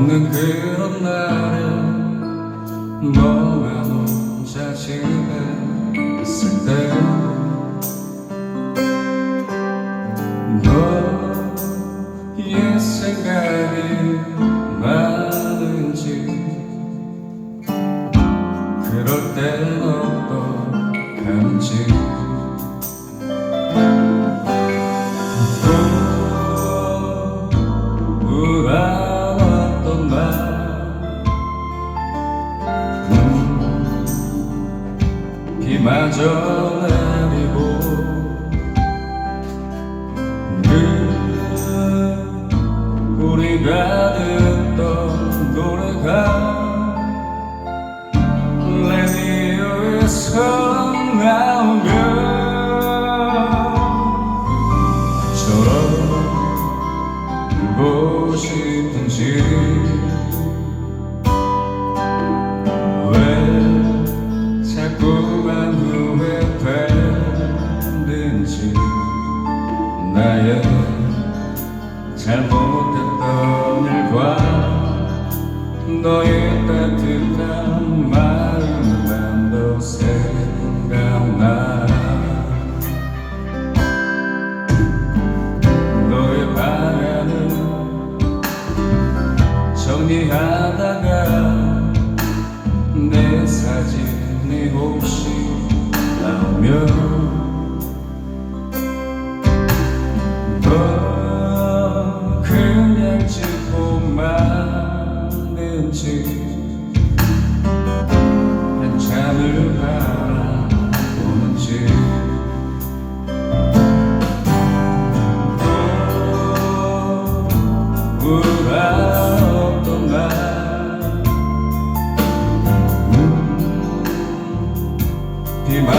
없는 그런 날에 너만 혼자 집에 있을 때 너의 생각이 많은지 그럴 땐 어떡하는지 비마저 내리고 늘 우리가 듣던 노래가 라디오에서 나오면 저러고 싶은지 나의 잘못했던 일과 너의 따뜻한 마음만 더 생각나. 너의 바라는 정리하다가 내 사진이 혹시 나오면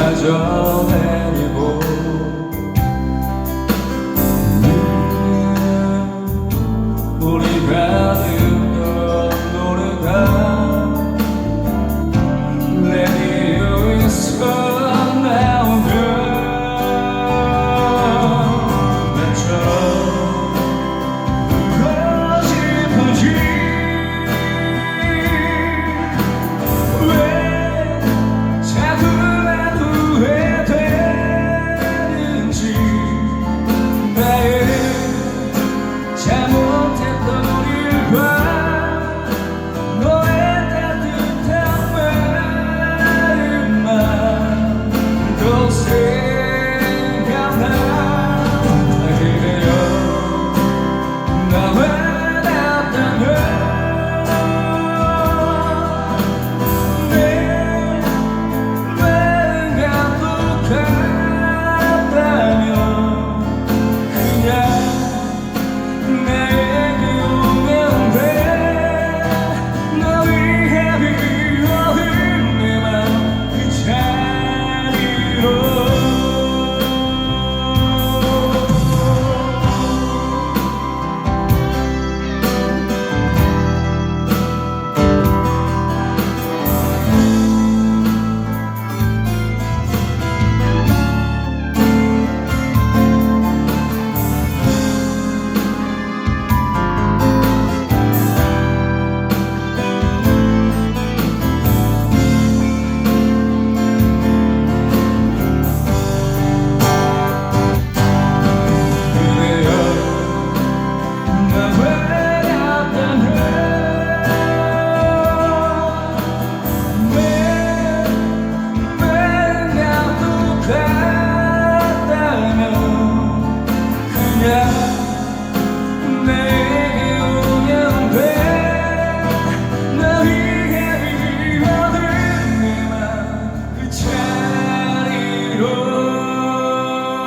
가져내니 보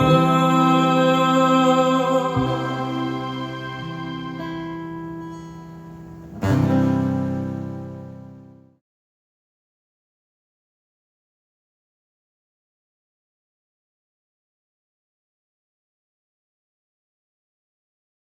Lord.